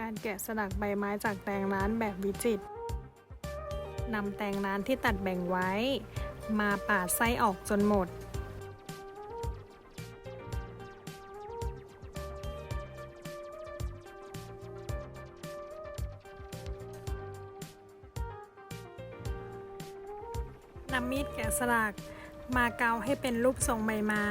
การแกะสลักใบไม้จากแตงร้านแบบวิจิตรนำแตงร้านที่ตัดแบ่งไว้ มาปาดไส้ออกจนหมด นำมีดแกะสลัก มาเกาให้เป็นรูปทรงใบไม้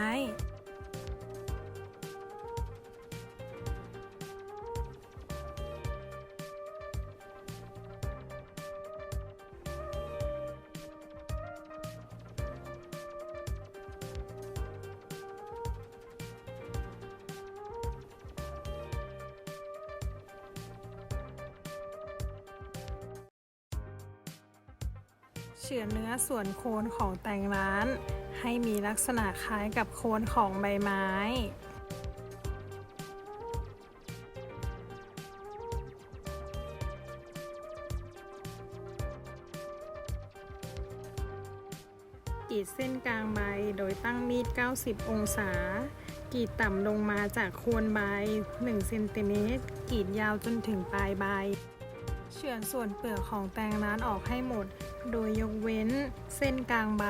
เฉือนเนื้อส่วนโคนของแตงร้าน ให้มีลักษณะคล้ายกับโคนของใบไม้กรีดเส้นกลางใบโดยตั้งมีด 90 องศากรีดต่ำลงมาจากโคนใบ 1 เซนติเมตรกรีดยาวจนถึงปลายใบ เฉือนส่วนเปลือกของแตงร้านออกให้หมด โดยยกเว้นเส้นกลางใบ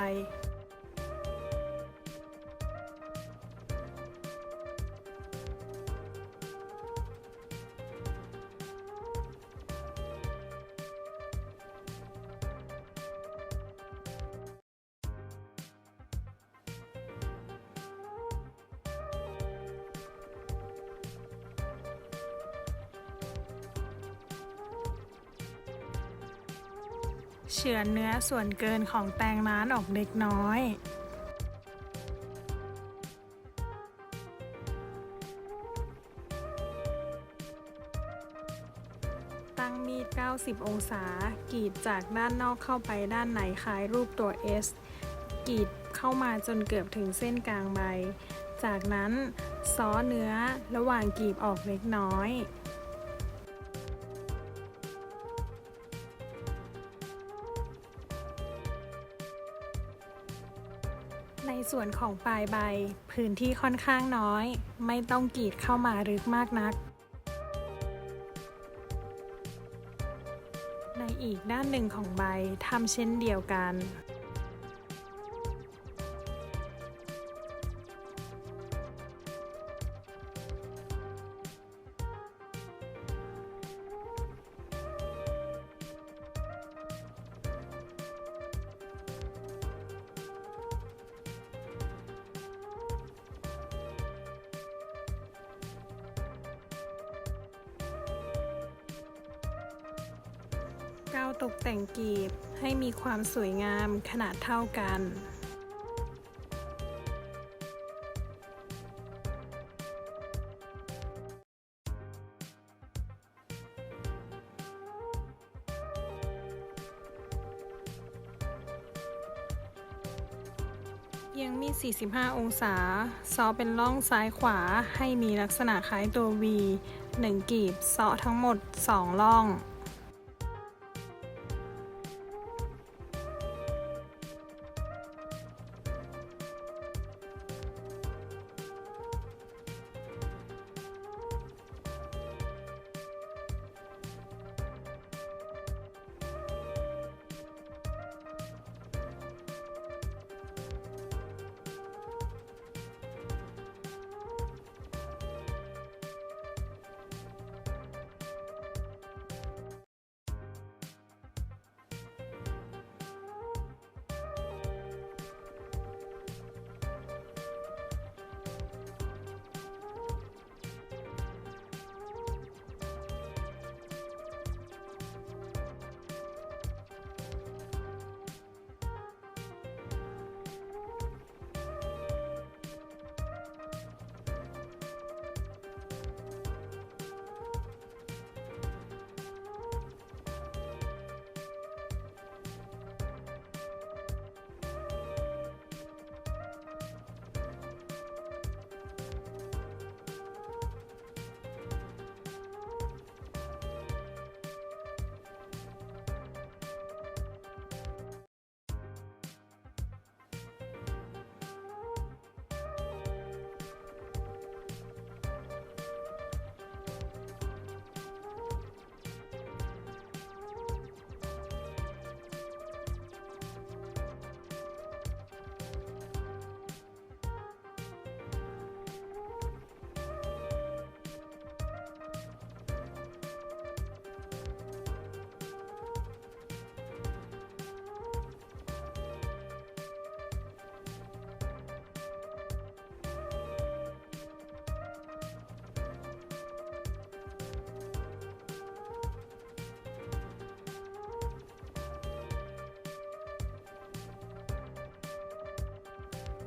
เฉือนเนื้อส่วนเกินของแตงร้านออกเล็กน้อยตั้งมีด 90 องศา กรีดจากด้านนอกเข้าไปด้านในคล้ายรูปตัว S กรีดเข้ามาจนเกือบถึงเส้นกลางใบ จากนั้นซ้อเนื้อระหว่างกรีบออกเล็กน้อย ในส่วนของปลายใบ พื้นที่ค่อนข้างน้อย ไม่ต้องกรีดเข้ามาลึกมากนัก ในอีกด้านหนึ่งของใบทำเช่นเดียวกัน ตกแต่งกีบให้มีความสวยงามขนาดเท่ากัน ยังมี 45 องศา ซอเป็นร่องซ้ายขวาให้มีลักษณะคล้ายตัว V 1 กีบเซาะทั้งหมด 2 ร่อง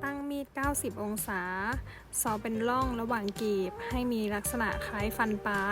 ตั้งมีด 90 องศา ซอเป็นร่องระหว่างกรีบ ให้มีลักษณะคล้ายฟันปลา